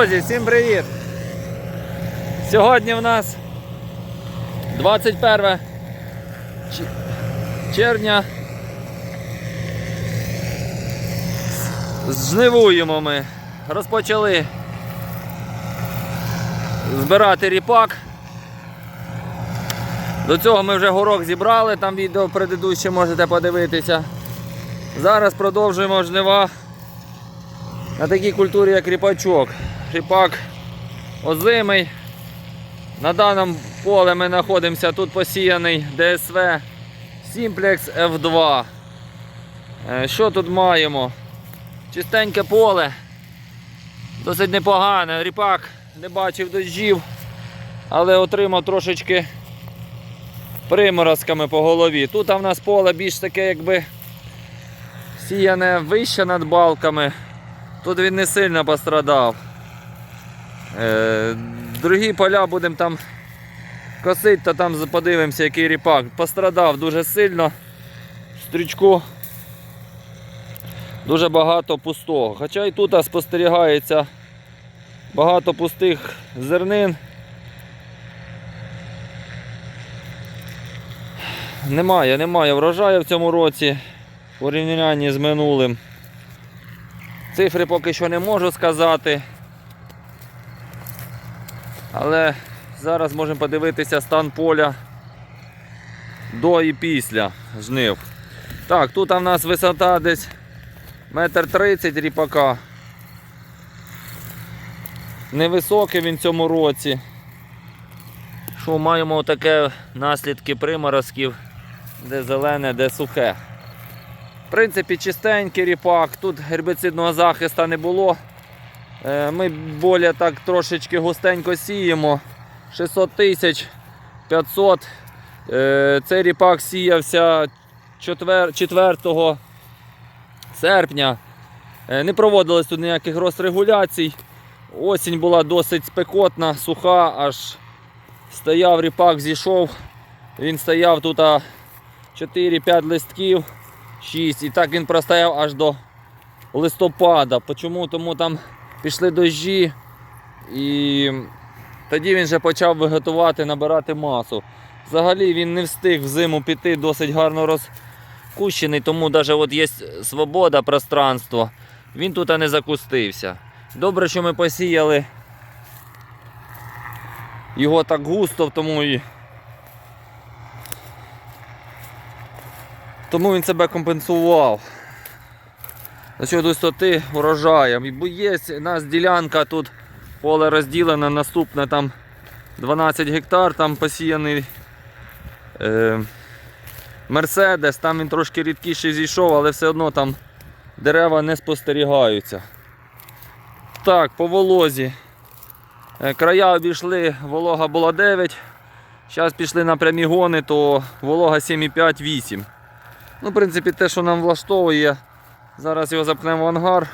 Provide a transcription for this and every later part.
Друзі, всім привіт! Сьогодні в нас 21 червня. Жнивуємо ми. Розпочали збирати ріпак. До цього ми вже горох зібрали, там відео предыдуще можете подивитися. Зараз продовжуємо жнива на такій культурі, як ріпачок. Ріпак озимий. На даному полі ми знаходимося, тут посіяний ДСВ Simplex F2. Е, Що тут маємо? Чистеньке поле, досить непогане. Ріпак не бачив дощів, але отримав трошечки приморозками по голові. Тут в нас поле більш таке, якби сіяне вище над балками. Тут він не сильно пострадав. Е, другі поля будемо там косити, то там подивимося, який ріпак. Пострадав дуже сильно. Стрічку дуже багато пустого. Хоча і тут спостерігається багато пустих зернин. Немає, немає врожаю в цьому році в порівнянні з минулим. Цифри поки що не можу сказати. Але зараз можемо подивитися стан поля до і після жнив. Так, тут у нас висота десь метр тридцять ріпака. Невисокий він цьому році. Що маємо таке наслідки приморозків, де зелене, де сухе. В принципі, чистенький ріпак, тут гербіцидного захисту не було. Е, Ми більше так трошечки густенько сіємо. 600 тисяч 500. Е, Цей ріпак сіявся 4, 4 серпня. Е, Не проводилось тут ніяких розрегуляцій. Осінь була досить спекотна, суха, аж стояв ріпак, зійшов. Він стояв тут 4-5 листків. 6. І так він простояв аж до листопада. Чому? Тому там пішли дощі і тоді він вже почав виготувати, набирати масу. Взагалі він не встиг в зиму піти, досить гарно розкущений, тому навіть от є свобода, пространство. Він тут не закустився. Добре, що ми посіяли його так густо, тому і Тому він себе компенсував. Що висоти урожаєм. Бо є у нас ділянка тут поле розділене, наступне там 12 гектар, там посіяний е, Мерседес, там він трошки рідкіше зійшов, але все одно там дерева не спостерігаються. Так, по волозі. Е, Края обійшли, волога була 9. Зараз пішли на прямі гони, то волога 7,5-8. Ну, в принципі, те, що нам влаштовує, зараз його запнемо в ангар,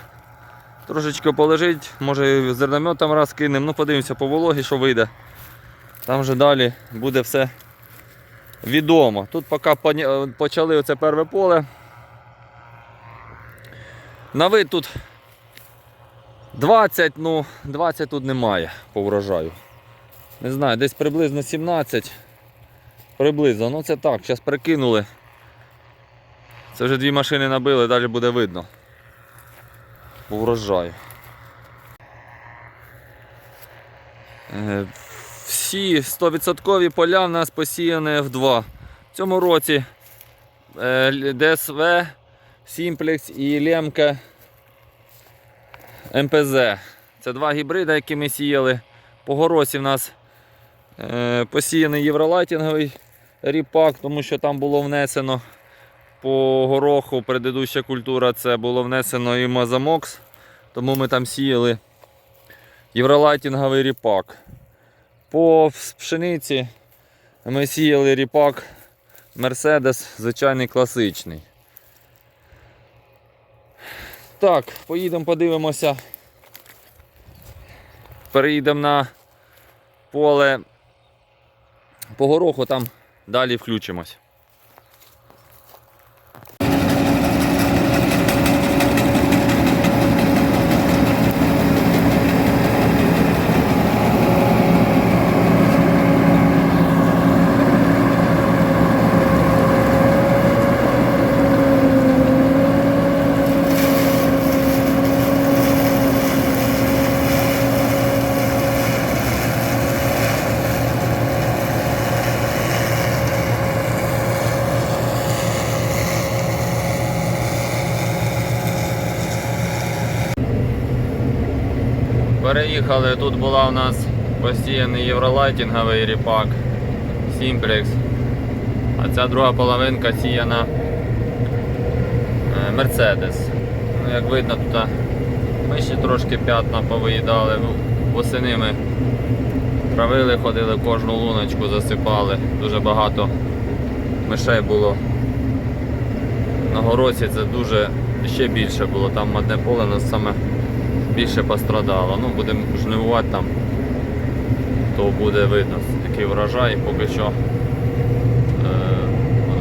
трошечки полежить, може зернометом раз кинемо, ну подивимося по вологі, що вийде. Там вже далі буде все відомо. Тут поки почали оце перше поле. На вид тут 20, ну 20 тут немає по врожаю. Не знаю, десь приблизно 17. Приблизно, ну це так, зараз прикинули. Це вже дві машини набили, далі буде видно. По. Е, Всі 100% поля в нас посіяні F2. В цьому році е, ДСВ, Simplex і Лемка МПЗ. Це два гібриди, які ми сіяли. По горосі в нас е, посіяний євролайтінговий ріпак, тому що там було внесено по гороху предыдуща культура це було внесено і мазамокс, тому ми там сіяли євролайтінговий ріпак. По пшениці ми сіяли ріпак Мерседес, звичайний класичний. Так, поїдемо подивимося. Переїдемо на поле по гороху, там далі включимось. Переїхали, тут була у нас посіяний євролайтінговий ріпак Simplex. А ця друга половинка сіяна е, Mercedes. Ну, як видно, тут ми ще трошки п'ятна повиїдали. Восени ми травили, ходили, кожну луночку засипали. Дуже багато мишей було. На гороці це дуже ще більше було. Там одне поле нас саме більше пострадало. Ну, будемо жнивувати там, то буде видно такий врожай, поки що е,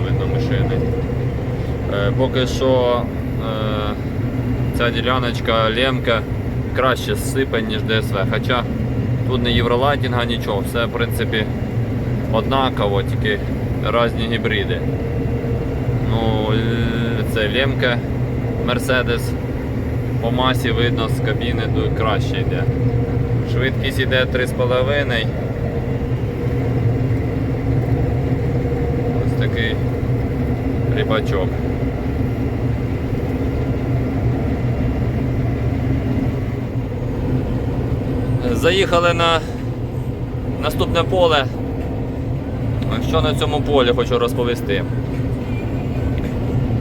видно мишини. Е, поки що е, ця діляночка лемка краще зсипе, ніж ДСВ. Хоча тут не євролайтінга, нічого, все в принципі однаково, тільки різні гібриди. Ну, це лемка Mercedes. По масі видно з кабіни краще йде. Швидкість йде 3,5. Ось такий ріпачок. Заїхали на наступне поле. Що на цьому полі хочу розповісти.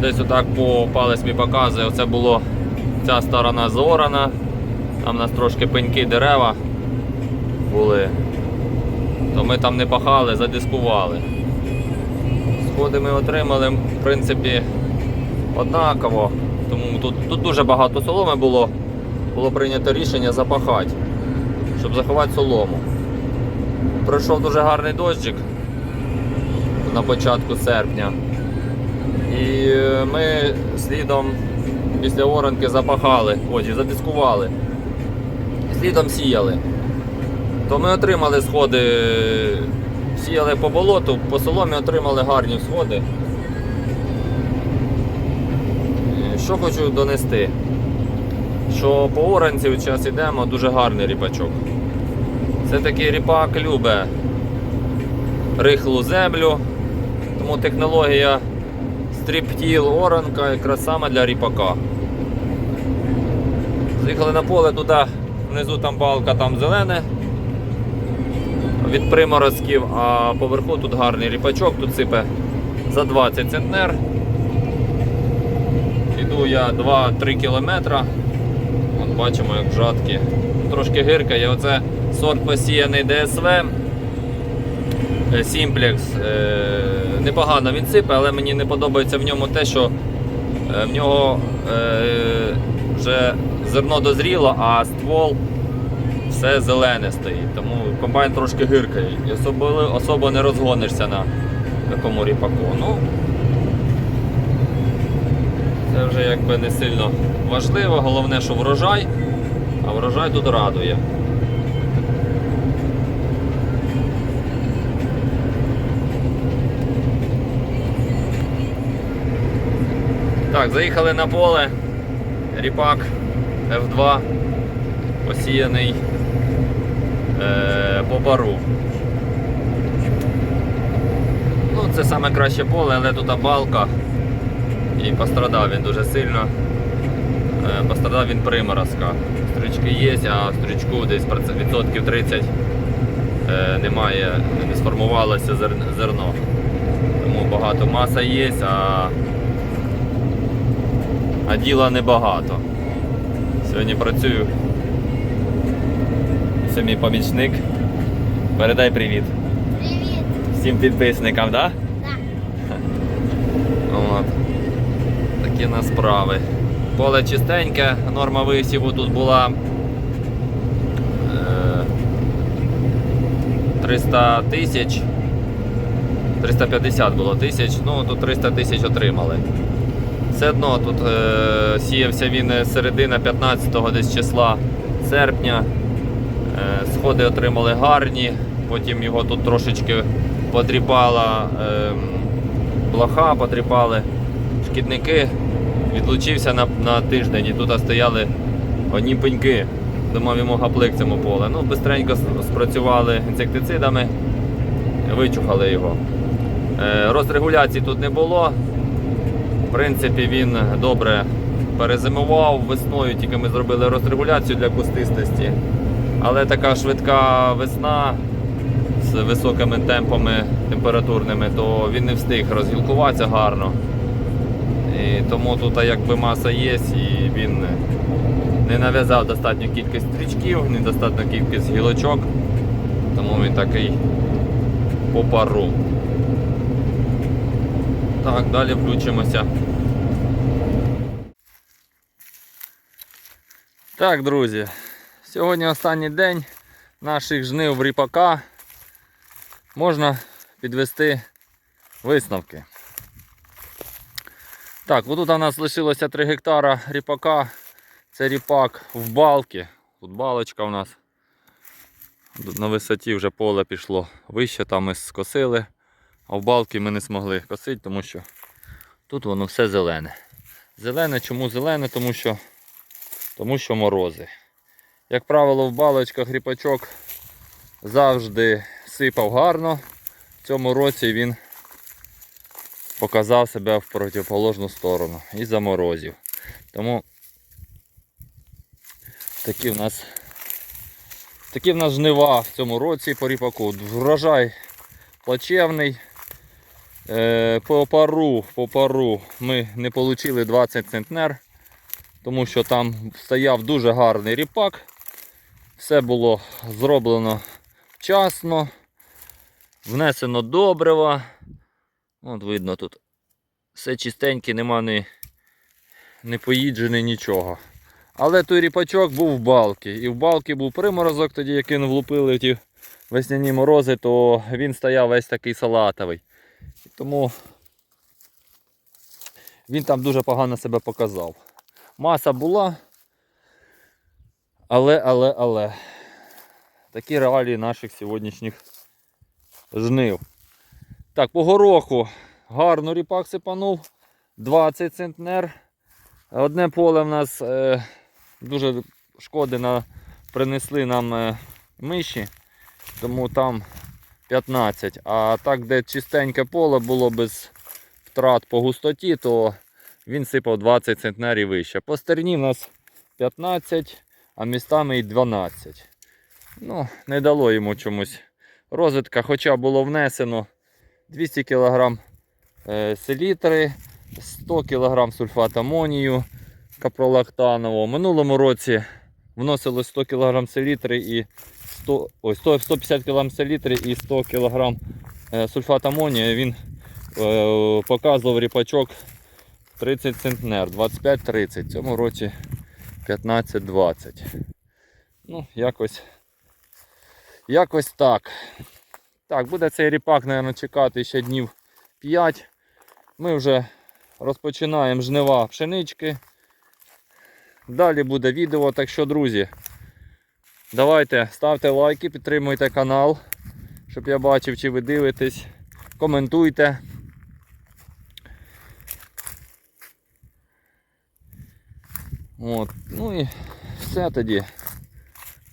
Десь отак по палець мені показує, оце було ця сторона зорана. Там у нас трошки пеньки дерева були. То ми там не пахали, задискували. Сходи ми отримали, в принципі, однаково. Тому тут, тут дуже багато соломи було. Було прийнято рішення запахати, щоб заховати солому. Пройшов дуже гарний дощик на початку серпня. І е, ми слідом після оранки запахали, ось, задискували. Слідом сіяли. То ми отримали сходи, сіяли по болоту, по соломі отримали гарні сходи. Е, Що хочу донести? Що по оранці зараз йдемо, дуже гарний ріпачок. Це такий ріпак любить рихлу землю, тому технологія стріптіл оранка якраз саме для ріпака. З'їхали на поле туди, внизу там балка, там зелене від приморозків, а поверху тут гарний ріпачок, тут сипе за 20 центнер. Іду я 2-3 кілометра. От бачимо, як жатки. Трошки гиркає. Оце сорт посіяний ДСВ. Е, Simplex. Е, Непогано він сипе, але мені не подобається в ньому те, що е, в нього вже зерно дозріло, а ствол все зелене стоїть. Тому комбайн трошки гиркає. І особо, особо не розгонишся на такому ріпаку. Ну, це вже якби не сильно важливо. Головне, що врожай, а врожай тут радує. Так, заїхали на поле. Ріпак F2 посіяний е, по бару. Ну, це саме краще поле, але тут балка. І пострадав він дуже сильно. Е, Пострадав він приморозка. Стрічки є, а стрічку десь відсотків 30 е, немає, не сформувалося зерно. Тому багато маса є, а, а діла небагато. Сьогодні працюю. Це мій помічник. Передай привіт Привіт! всім підписникам, так? Да? Так. От. Такі на справи. Поле чистеньке, норма висіву тут була е, 300 тисяч. 350 було тисяч, ну тут 300 тисяч отримали. Все одно тут е, сіявся він середина 15-го десь числа серпня. Е, сходи отримали гарні, потім його тут трошечки подріпала е, блоха, подріпали шкідники. Відлучився на, на тиждень і тут стояли одні пеньки. Думав йому гаплик цьому поле. Ну, бистренько спрацювали інсектицидами, вичухали його. Е, розрегуляції тут не було. Принципі, він добре перезимував весною, тільки ми зробили розрегуляцію для кустистості. Але така швидка весна з високими темпами температурними, то він не встиг розгілкуватися гарно. І тому тут якби маса є, і він не нав'язав достатню кількість стрічків, недостатню кількість гілочок, тому він такий по пару. Так, далі включимося. Так, друзі, сьогодні останній день наших жнив ріпака. Можна підвести висновки. Так, отут у нас лишилося 3 гектара ріпака. Це ріпак в балки. Тут балочка у нас. На висоті вже поле пішло вище, там ми скосили. А в балки ми не змогли косити, тому що тут воно все зелене. Зелене, чому зелене? Тому що, тому що морози. Як правило, в балочках ріпачок завжди сипав гарно. В цьому році він показав себе в противоположну сторону і заморозив. Тому такі в нас такі в нас жнива в цьому році по ріпаку. Врожай плачевний. Е, по пару, по пару ми не отримали 20 центнер, тому що там стояв дуже гарний ріпак. Все було зроблено вчасно, внесено добрива. От видно тут все чистеньке, нема ні, не поїджене нічого. Але той ріпачок був в балки. І в балки був приморозок, тоді як він влупили ті весняні морози, то він стояв весь такий салатовий. Тому він там дуже погано себе показав. Маса була, але, але, але. Такі реалії наших сьогоднішніх жнив. Так, по гороху гарно ріпак сипанув. 20 центнер. Одне поле в нас е, дуже шкоди на, принесли нам е, миші, тому там 15. А так, де чистеньке поле було без втрат по густоті, то він сипав 20 центнерів вище. По стерні в нас 15, а містами і 12. Ну, не дало йому чомусь розвитка, хоча було внесено 200 кг е, селітри, 100 кг сульфат амонію капролактанового. Минулому році вносили 100 кг селітри і 100, ой, 100, 150 кг селітри і 100 кг е, сульфат амонію. Він е, показував ріпачок 30 центнер, 25-30. В цьому році 15-20. Ну, якось, якось так. Так, буде цей ріпак, мабуть, чекати ще днів 5. Ми вже розпочинаємо жнива пшенички. Далі буде відео, так що, друзі, давайте ставте лайки, підтримуйте канал, щоб я бачив, чи ви дивитесь. Коментуйте. От. Ну і все тоді.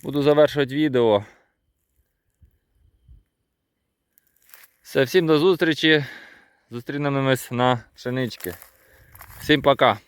Буду завершувати відео. Все, всім до зустрічі. Зустрінемось на пшенички. Всім пока.